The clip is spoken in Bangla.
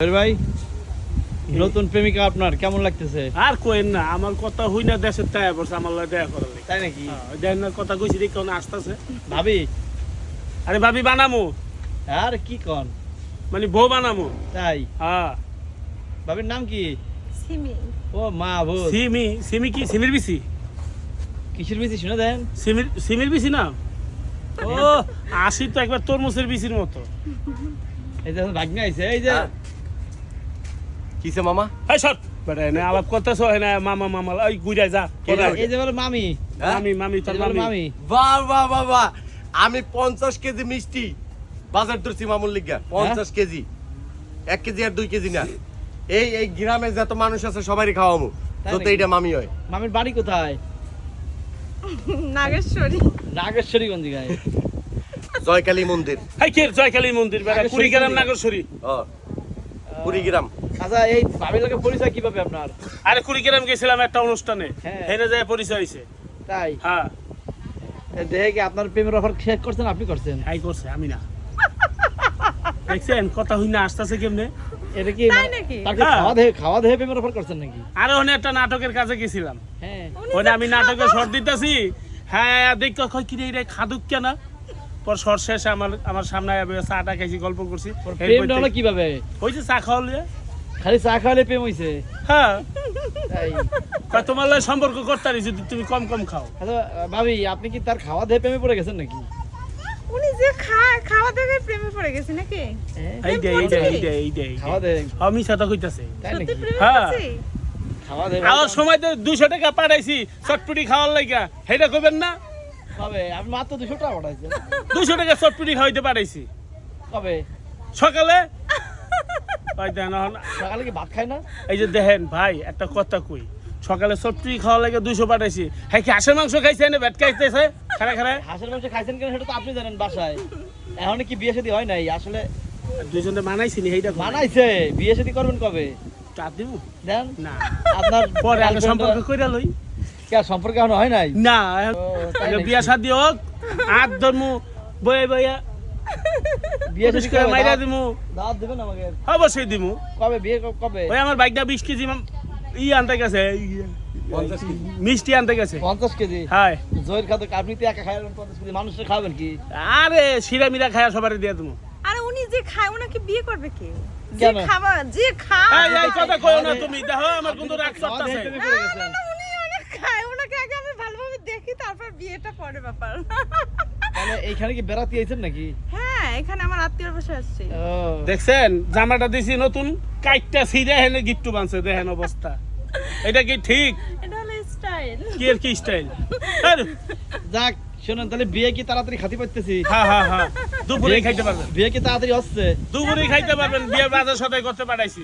ভাই নতুন প্রেমিকা আপনার কেমন লাগতেছে? আর কোয়েন না আমার কথা হই না দেশের তাই বলছে আমার লগে দেখা করার লাগে। তাই নাকি? দেন না কথা কইছি দেখি কোন আসতেছে। ভাবি? আরে ভাবি বানামু। আর কি কন? মানে বউ বানামু। তাই? হ্যাঁ। ভাবির নাম কি? সিমি। ও মা ভূত। সিমি সিমি কি সিমির বিসি? কিসের বেশি শুনে দেন। সিমির সিমির বিসি না? ও আসি তো একবার তরমুজের বিসির মতো। এই যে ভাগ্নে আইছে এই যে। হ্যাঁ। কিসে মামা? এই সর। বেটা এনে আলাপ করতেছ না মামা মামা ওই গুইরা যা এই যে বলে মামি। হ্যাঁ? মামি মামি তোর মামি। মামি। বাহ বাহ বাহ বাহ। আমি পঞ্চাশ কেজি মিষ্টি বাজার ধরছি মামুর লিগা। পঞ্চাশ কেজি। এক কেজি আর দুই কেজি না। এই এই গ্রামে যত মানুষ আছে সবারই খাওয়ামু তাই তো নাকি? এইটা মামি হয়। মামির বাড়ি কোথায়? নাগেশ্বরী। নাগেশ্বরীগঞ্জ গায়ে জয়কালী মন্দির। হাই কে জয়কালী মন্দির বেটা? নাগেশ্বরী কুড়িগ্রাম। নাগরসরি ও। কুড়িগ্রাম আচ্ছা এই ভাবির লোকের পরিচয় কীভাবে আপনার? আরে কুড়িগ্রাম গেছিলাম একটা অনুষ্ঠানে। হ্যাঁ। হেনে যায় পরিচয় হয়েছে তাই? হ্যাঁ। দেখে কি আপনার প্রেমের অফার শেষ করছেন আপনি করছেন? হাই করছে আমি না। দেখছেন কথা হই না আসতেছে কেমনে? এটা কি তাকে হ্যাঁ। খাওয়া দেহে খাওয়া দেহে প্রেমের অফার করছেন নাকি? আরে ওখানে একটা নাটকের কাজে গেছিলাম। হ্যাঁ। ওখানে আমি নাটকে শর্ট দিতেছি। হ্যাঁ দেখ কই কি রে খাদুক কেন? পর শর্ট শেষে আমার আমার সামনে চাটা খাইছি গল্প করছি। প্রেমটা হলো কীভাবে? হয়েছে চা খাওয়ালে খালি চা খাওয়ালে প্রেম হইছে? হ্যাঁ। তোমার লগে সম্পর্ক করতে পারি যদি তুমি কম কম খাও। আচ্ছা ভাবি আপনি কি তার খাওয়া দেহে প্রেমে পড়ে গেছেন নাকি? উনি যে খায় খাওয়া দেখে প্রেমে পড়ে গেছে নাকি? হ্যাঁ? এই দে এই দে এই দে এই দে খাওয়া আমি সাথে কইতাছে। হ্যাঁ। খাওয়া আমার সময় তো দুশো টাকা পাঠাইছি চটপুটি খাওয়ার লাগা সেটা কইবেন না? কবে? আমি মাত্র দুশো টাকা দুশো টাকা চটপুটি খাওয়াইতে পাঠাইছি কবে? সকালে? সকালে কি ভাত খায় না? এই যে দেখেন ভাই একটা কথা কই। সকালে খাওয়া লাগে দুশো পাঠাইছি। হ্যাঁ কি হাঁসের মাংস খাইছে না ভেট খাইতেছে? খারা খারা হাঁসের মাংস খাইছেন কেন সেটা তো আপনি জানেন বাসায়। এখন কি বিয়ে শাদী হয় নাই? আসলে দুজনে মানাইছি নি এইটা মানাইছে। বিয়ে শাদী করবেন কবে? চাপ দিব দেন। না। আপনার পরে আগে সম্পর্ক কইরা লই। কে আর সম্পর্ক এখন হয় নাই? না? বিয়া শাদি হোক আর ধর্মু বয়ে বইয়া বিয়ে শাদী করে মাইরা দিমু। দাওয়াত দিবেন আমাকে? অবশ্যই দিমু। কবে বিয়ে কবে? ওই আমার বাইকটা বিশ কেজি ই আনতে গেছে ই- পঞ্চাশ কেজি। মিষ্টি আনতে গেছে। পঞ্চাশ কেজি? হাই জয়ের খাদ্য আপনি তো একা খাইবেন পঞ্চাশ কেজি মানুষের খাবেন কি? আরে শিরা মিরা খায়া সবারই দিয়ে দেবো আরে উনি যে খায় ওনাকে বিয়ে করবে কে? যে? খাবার যে এই এই কথা কইও না তুমি দেখো আমার কিন্তু রাগ খাওয়া দেহে চলতেছে প্রেমে পড়ে গেছেন। উনি অনেক খায় ওনাকে আগে আমি ভালোভাবে দেখি তারপর বিয়েটা পরে ব্যাপার। তাহলে এইখানে কি বেড়াতে আইছেন নাকি? হ্যাঁ এখানে আমার আত্মীয়র বসে আসছে। দেখছেন জামাটা দিছি নতুন কাইটটা ছিঁড়ে হেনে গিট্টু বানছে দেখেন অবস্থা। এটা কি ঠিক? এটা হলো স্টাইল কি এর কি স্টাইল যাক শোনেন তাহলে বিয়ে কি তাড়াতাড়ি খাতি পাইতেছি? হ্যাঁ হ্যাঁ হ্যাঁ দুপুরে খাইতে পারবেন। বিয়ে কি তাড়াতাড়ি হচ্ছে? দুপুরে খাইতে পারবেন বিয়ে বাজার সদাই করতে পাঠাইছি।